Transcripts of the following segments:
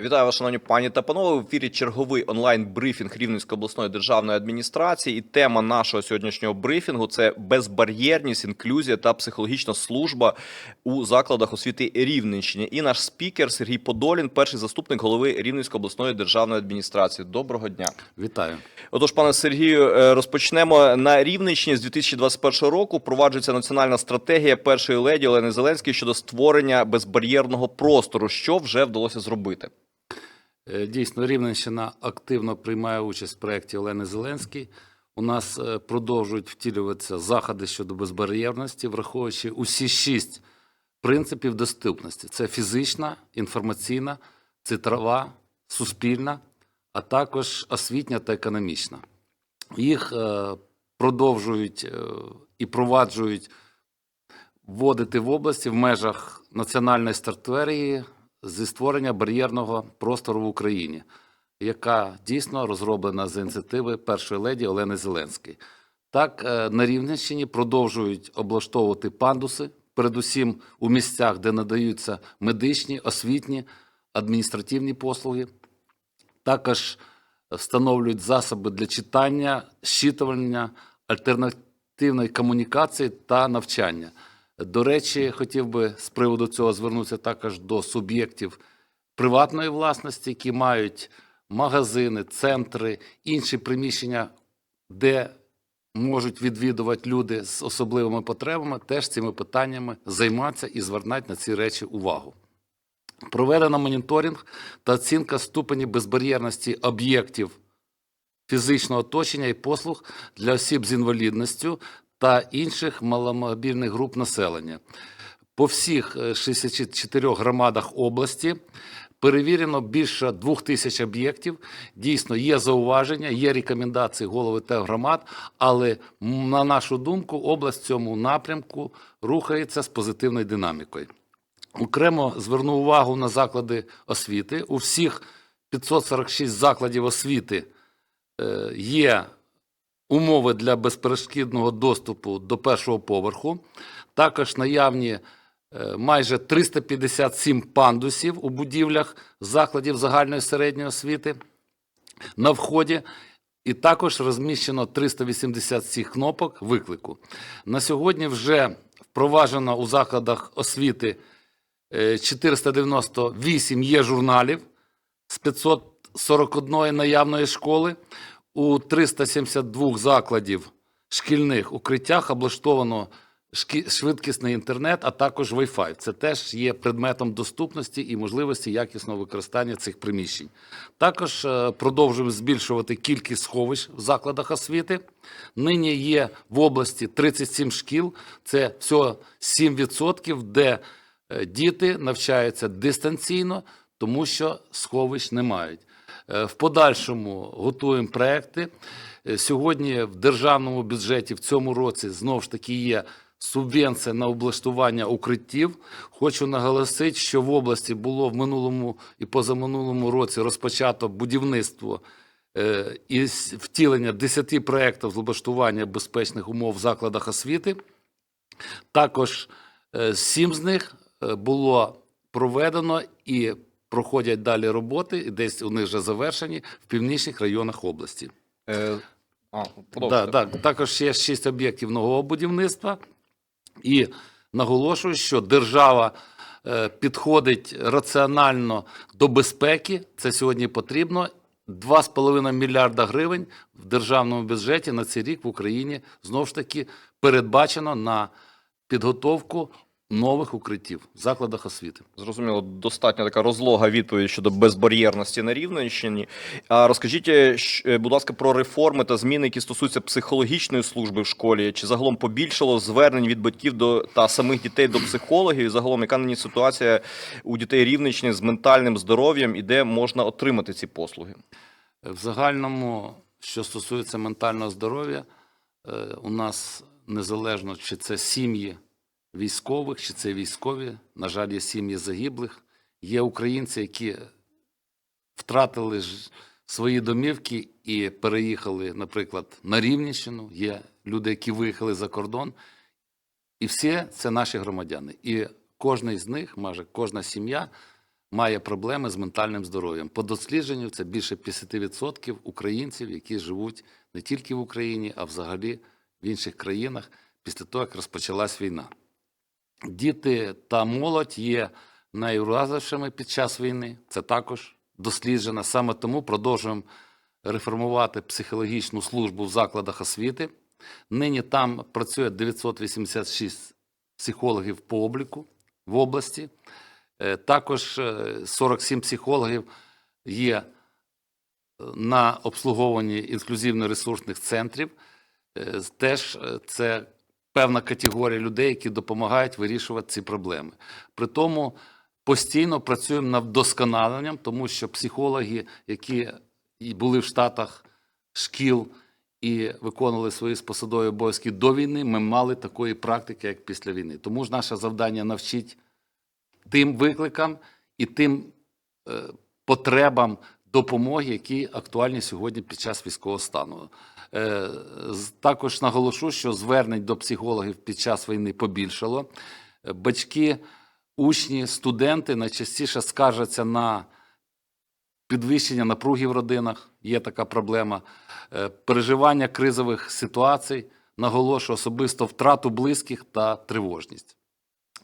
Вітаю вас, шановні пані та панове. В ефірі черговий онлайн-брифінг Рівненської обласної державної адміністрації. І тема нашого сьогоднішнього брифінгу це безбар'єрність, інклюзія та психологічна служба у закладах освіти Рівненщини. І наш спікер Сергій Подолін, перший заступник голови Рівненської обласної державної адміністрації. Доброго дня. Вітаю. Отож, пане Сергію, е, розпочнемо на Рівненщині з 2021 року. Впроваджується національна стратегія першої леді Олени Зеленської щодо створення безбар'єрного простору. Що вже вдалося зробити? Е, Дійсно, Рівненщина активно приймає участь в проєкті Олени Зеленської. У нас е, продовжують втілюватися заходи щодо безбар'єрності, враховуючи усі шість принципів доступності: це фізична, інформаційна, цифрова, суспільна, а також освітня та економічна. Їх е, продовжують і проваджують вводити в області в межах національної стратегії зі створення бар'єрного простору в Україні, яка дійсно розроблена з ініціативи першої леді Олени Зеленської. Так, е, на Рівненщині продовжують облаштовувати пандуси, передусім у місцях, де надаються медичні, освітні, адміністративні послуги. Також встановлюють засоби для читання, щитування, альтернативної комунікації та навчання. До речі, хотів би з приводу цього звернутися також до суб'єктів приватної власності, які мають магазини, центри, інші приміщення, де можуть відвідувати люди з особливими потребами, теж цими питаннями займатися і звернути на ці речі увагу. Проведено моніторинг та оцінка ступені безбар'єрності об'єктів фізичного оточення і послуг для осіб з інвалідністю та інших маломобільних груп населення. По всіх е, 64 громадах області перевірено більше двох тисяч об'єктів. Дійсно, є зауваження, є рекомендації голови та громад, але на нашу думку, область в цьому напрямку рухається з позитивною динамікою. Окремо зверну увагу на заклади освіти. У всіх 546 закладів освіти е, є умови для безперешкідного доступу до першого поверху. Також наявні е, майже 357 пандусів у будівлях закладів загальної середньої освіти на вході. І також розміщено 387 кнопок виклику. На сьогодні вже впроваджено у закладах освіти е, 498 є журналів з 541 наявної школи. У 372 закладів шкільних укриттях облаштовано швидкісний інтернет, а також Wi-Fi. Це теж є предметом доступності і можливості якісного використання цих приміщень. Також е, продовжуємо збільшувати кількість сховищ в закладах освіти. Нині є в області 37 шкіл, це всього 7%, де е, діти навчаються дистанційно, тому що сховищ не мають. Е, В подальшому готуємо проекти. Е, Сьогодні в державному бюджеті в цьому році знову ж таки є субвенція на облаштування укриттів. Хочу наголосити, що в області було в минулому і позаминулому році розпочато будівництво е, і втілення 10 проєктів з облаштування безпечних умов в закладах освіти. Також сім з них було проведено і проходять далі роботи, і десь у них вже завершені в північних районах області. Е, а, Да, да, також є шість об'єктів нового будівництва. І наголошую, що держава е, підходить раціонально до безпеки. Це сьогодні потрібно. 2,5 мільярда гривень в державному бюджеті на цей рік в Україні знову ж таки передбачено на підготовку нових укриттів в закладах освіти. Зрозуміло, достатньо така розлога відповідь щодо безбар'єрності на Рівненщині. А розкажіть, е, е, будь ласка, про реформи та зміни, які стосуються психологічної служби в школі. Чи загалом побільшало звернень від батьків до та самих дітей до психологів? І загалом, яка нині ситуація у дітей Рівненщини з ментальним здоров'ям і де можна отримати ці послуги? В загальному, що стосується ментального здоров'я, е, у нас незалежно чи це сім'ї військових, чи це військові, на жаль, є сім'ї загиблих, є українці, які втратили свої домівки і переїхали, наприклад, на Рівненщину, є люди, які виїхали за кордон, і всі це наші громадяни. І кожен з них, майже кожна сім'я має проблеми з ментальним здоров'ям. По дослідженню це більше 50% українців, які живуть не тільки в Україні, а взагалі в інших країнах після того, як розпочалась війна. Діти та молодь є найуразливішими під час війни. Це також досліджено. Саме тому продовжуємо реформувати психологічну службу в закладах освіти. Нині там працює 986 психологів по обліку в області. Е, Також е, 47 психологів є е, на обслуговуванні інклюзивно-ресурсних центрів. Е, Теж е, це певна категорія людей, які допомагають вирішувати ці проблеми. При тому постійно працюємо над вдосконаленням, тому що психологи, які були в штатах шкіл і виконували свої посадові обов'язки до війни, ми мали такої практики, як після війни. Тому ж наше завдання навчити тим викликам і тим е, потребам допомоги, які актуальні сьогодні під час військового стану. Е, також наголошу, що звернень до психологів під час війни побільшало. Е, Батьки, учні, студенти найчастіше скаржаться на підвищення напруги в родинах, є така проблема, Е, переживання кризових ситуацій, наголошую особисто втрату близьких та тривожність.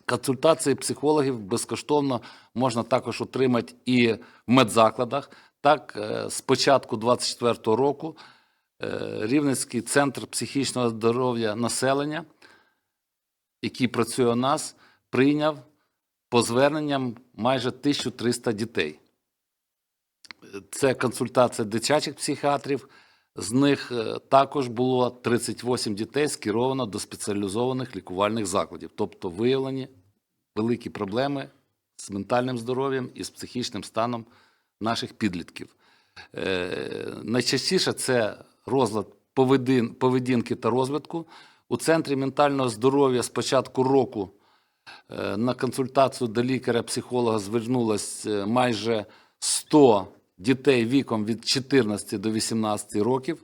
Консультації психологів безкоштовно можна також отримати і в медзакладах. Так, з початку 2024 року Рівненський центр психічного здоров'я населення, який працює у нас, прийняв по зверненням майже 1300 дітей. Це консультація дитячих психіатрів. З них е, також було 38 дітей скеровано до спеціалізованих лікувальних закладів, тобто виявлені великі проблеми з ментальним здоров'ям і з психічним станом наших підлітків. Е, найчастіше це розлад поведін, поведінки та розвитку. У центрі ментального здоров'я з початку року е, на консультацію до лікаря-психолога звернулось е, майже 100 дітей віком від 14 до 18 років.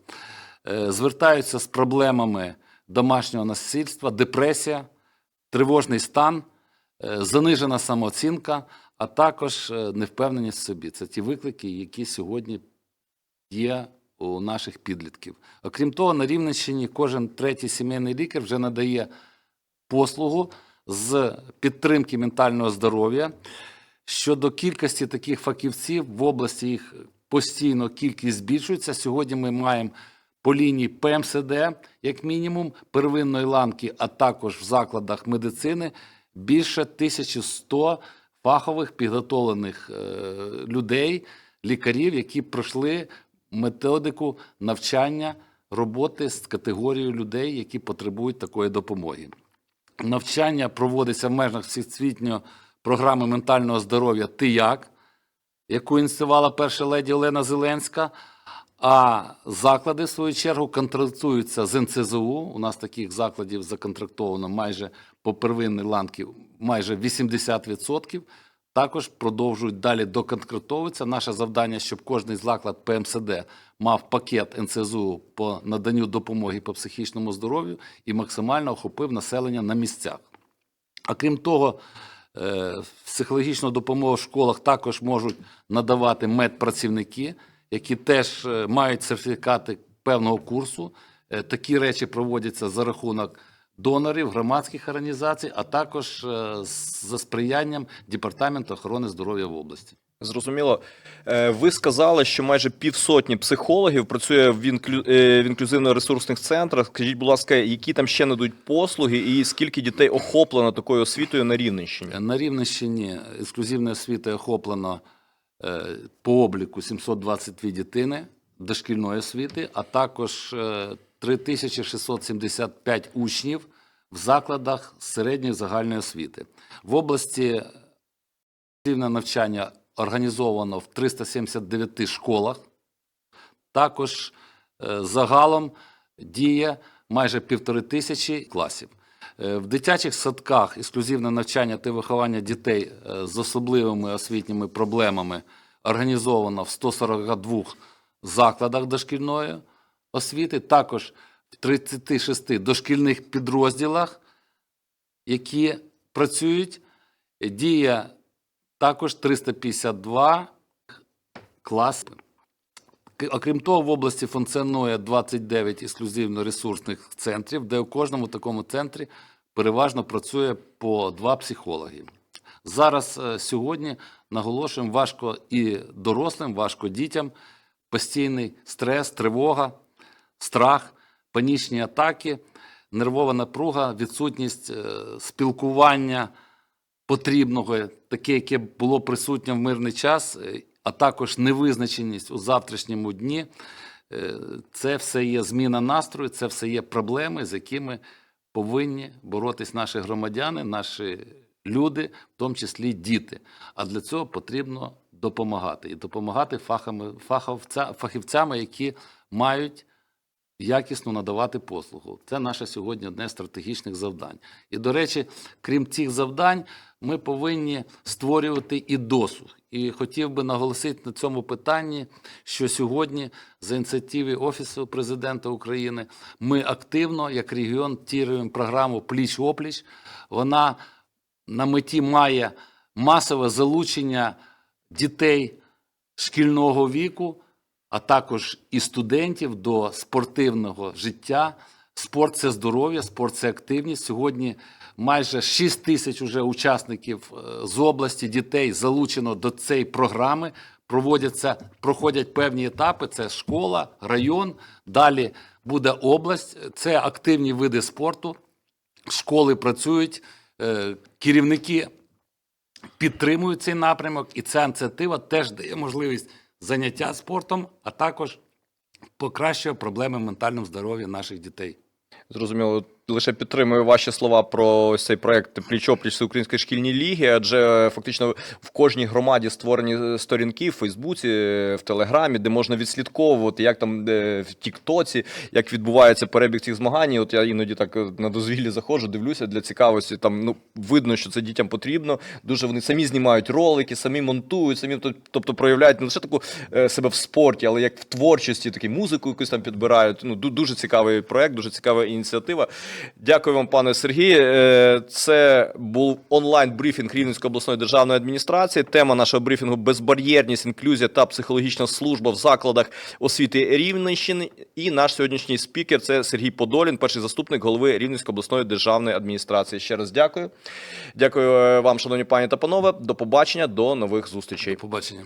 Е, Звертаються з проблемами домашнього насильства, депресія, тривожний стан, занижена самооцінка, а також невпевненість в собі. Це ті виклики, які сьогодні є у наших підлітків. Окрім того, на Рівненщині кожен третій сімейний лікар вже надає послугу з підтримки ментального здоров'я. Щодо кількості таких фахівців в області їх постійно кількість збільшується. Сьогодні ми маємо по лінії ПМСД, як мінімум, первинної ланки, а також в закладах медицини більше 1100 фахових підготовлених е, людей, лікарів, які пройшли методику навчання роботи з категорією людей, які потребують такої допомоги. Навчання проводиться в межах всесвітньої програми ментального здоров'я «Ти як?», яку ініціювала перша леді Олена Зеленська. А заклади, в свою чергу, контрактуються з НЦЗУ. У нас таких закладів законтрактовано майже по первинній ланці майже 80%. Також продовжують далі доконтрактовуватися. Наше завдання, щоб кожний заклад ПМСД мав пакет НЦЗУ по наданню допомоги по психічному здоров'ю і максимально охопив населення на місцях. А крім того, е, психологічну допомогу в школах також можуть надавати медпрацівники, які теж е, мають сертифікати певного курсу. Е, Такі речі проводяться за рахунок донорів, громадських організацій, а також е, за сприянням Департаменту охорони здоров'я в області. Зрозуміло. Е, Ви сказали, що майже півсотні психологів працює в, інклю... е, в інклюзивно-ресурсних центрах. Скажіть, будь ласка, які там ще надають послуги, і скільки дітей охоплено такою освітою на Рівненщині? На Рівненщині ексклюзивною освітою охоплено по обліку 722 дитини дошкільної освіти, а також 3675 учнів в закладах середньої загальної освіти. В області інклюзивне навчання організовано в 379 школах. Також е, загалом діє майже півтори тисячі класів. Е, В дитячих садках ексклюзивне навчання та виховання дітей е, з особливими освітніми проблемами організовано в 142 закладах дошкільної освіти, також в 36 дошкільних підрозділах, які працюють. Діє також 352 класи. Окрім того, в області функціонує 29 ексклюзивно-ресурсних центрів, де у кожному такому центрі переважно працює по два психологи. Зараз е, сьогодні наголошуємо важко і дорослим, важко дітям, постійний стрес, тривога, страх, панічні атаки, нервова напруга, відсутність е, спілкування потрібного, таке, яке було присутнє в мирний час, е, а також невизначеність у завтрашньому дні. Е, Це все є зміна настрою, це все є проблеми, з якими повинні боротись наші громадяни, наші люди, в тому числі діти. А для цього потрібно допомагати і допомагати фахами, фаховця, фахівцями, які мають якісно надавати послугу. Це наше сьогодні одне з стратегічних завдань. І, до речі, крім цих завдань, ми повинні створювати і досуг. І хотів би наголосити на цьому питанні, що сьогодні, за ініціативи Офісу президента України, ми активно, як регіон, тіруємо програму Пліч-опліч. Вона на меті має масове залучення дітей шкільного віку, а також і студентів до спортивного життя. Спорт це здоров'я, спорт це активність. Сьогодні майже 6 тисяч уже учасників е, з області дітей залучено до цієї програми. Проводяться, проходять певні етапи: це школа, район. Далі буде область. Це активні види спорту. Школи працюють, е, керівники підтримують цей напрямок, і ця ініціатива теж дає можливість заняття спортом, а також покращує проблеми ментального здоров'я наших дітей. Зрозуміло, лише підтримую ваші слова про цей проект Пліч-опліч Всеукраїнської шкільні ліги, адже фактично в кожній громаді створені сторінки в Фейсбуці, в Телеграмі, де можна відслідковувати, як там в Тіктоці, як відбувається перебіг цих змагань. От я іноді так е, на дозвіллі заходжу, дивлюся для цікавості. Там ну видно, що це дітям потрібно. Дуже вони самі знімають ролики, самі монтують, самі тобто проявляють не лише таку е, себе в спорті, але як в творчості, такі музику якусь там підбирають. Ну дуже цікавий проект, дуже цікава ініціатива. Дякую вам, пане Сергію. Е, Це був онлайн-брифінг Рівненської обласної державної адміністрації. Тема нашого брифінгу безбар'єрність, інклюзія та психологічна служба в закладах освіти Рівненщини. І наш сьогоднішній спікер це Сергій Подолін, перший заступник голови Рівненської обласної державної адміністрації. Ще раз дякую. Дякую е, вам, шановні пані та панове. До побачення, до нових зустрічей. До побачення.